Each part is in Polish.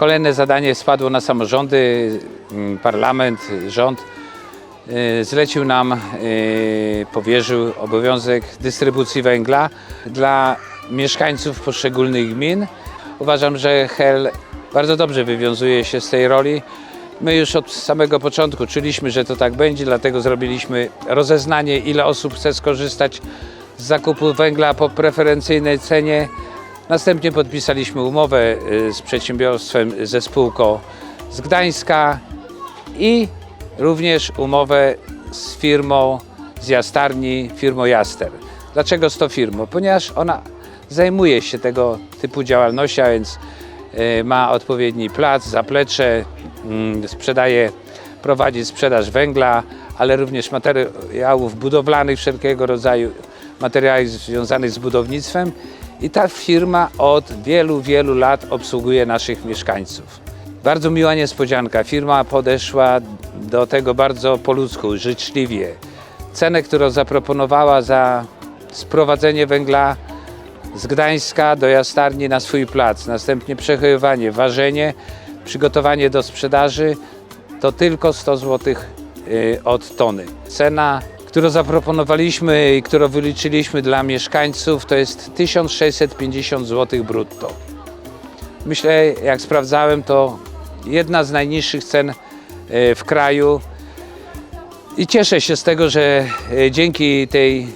Kolejne zadanie spadło na samorządy, mm, parlament, rząd. y, Zlecił nam, y, powierzył obowiązek dystrybucji węgla dla mieszkańców poszczególnych gmin. Uważam, że HEL bardzo dobrze wywiązuje się z tej roli. My już od samego początku czuliśmy, że to tak będzie, dlatego zrobiliśmy rozeznanie, ile osób chce skorzystać z zakupu węgla po preferencyjnej cenie. Następnie podpisaliśmy umowę y, z przedsiębiorstwem ze spółką z Gdańska i również umowę z firmą z Jastarni, firmą Jaster. Dlaczego z tą firmą? Ponieważ ona zajmuje się tego typu działalnością, a więc y, ma odpowiedni plac, zaplecze, mm, sprzedaje, prowadzi sprzedaż węgla, ale również materiałów budowlanych wszelkiego rodzaju, materiałów związanych z budownictwem. I ta firma od wielu, wielu lat obsługuje naszych mieszkańców. Bardzo miła niespodzianka. Firma podeszła do tego bardzo po ludzku, życzliwie. Cenę, którą zaproponowała za sprowadzenie węgla z Gdańska do Jastarni na swój plac, następnie przechowywanie, ważenie, przygotowanie do sprzedaży, to tylko 100 zł od tony. Cena, którą zaproponowaliśmy i którą wyliczyliśmy dla mieszkańców, to jest 1650 zł brutto. Myślę, jak sprawdzałem, to jedna z najniższych cen e, w kraju. I cieszę się z tego, że e, dzięki tej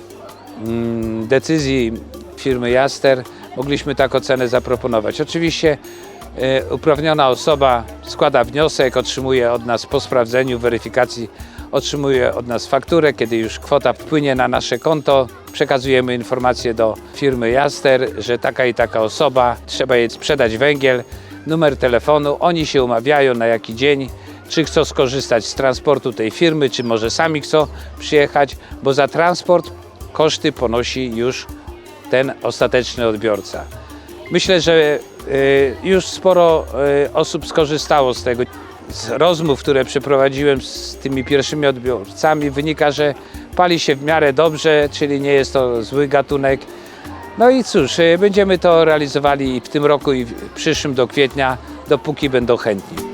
mm, decyzji firmy Jaster mogliśmy taką cenę zaproponować. Oczywiście e, uprawniona osoba składa wniosek, otrzymuje od nas po sprawdzeniu, weryfikacji, otrzymuje od nas fakturę, kiedy już kwota wpłynie na nasze konto, przekazujemy informację do firmy Jaster, że taka i taka osoba, trzeba jej sprzedać węgiel, numer telefonu, oni się umawiają na jaki dzień, czy chcą skorzystać z transportu tej firmy, czy może sami chcą przyjechać, bo za transport koszty ponosi już ten ostateczny odbiorca. Myślę, że y, już sporo y, osób skorzystało z tego. Z rozmów, które przeprowadziłem z tymi pierwszymi odbiorcami, wynika, że pali się w miarę dobrze, czyli nie jest to zły gatunek. No i cóż, y, będziemy to realizowali w tym roku i w przyszłym do kwietnia, dopóki będą chętni.